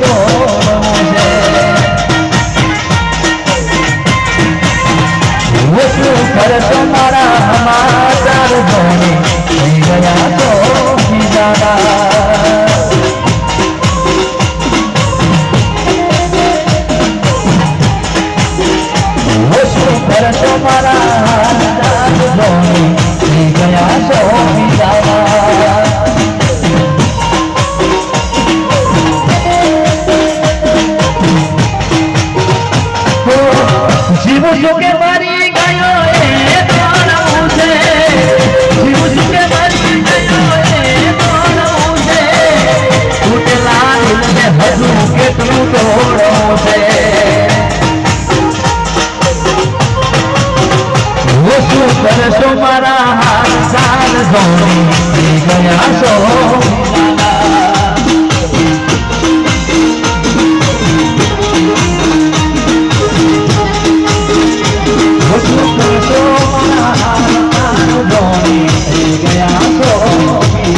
તોડવું છે હું શું કરતો મારા સમાચાર ધોની ગયા તો બીજાના હું મારા હાથ સાર ધોની. ગયા છો?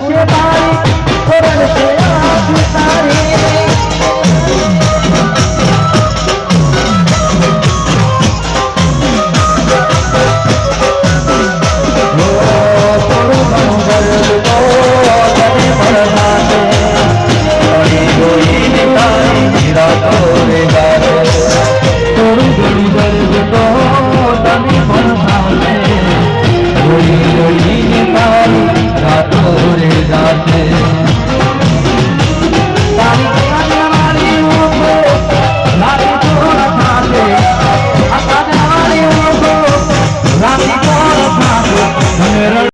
છે આજ તારી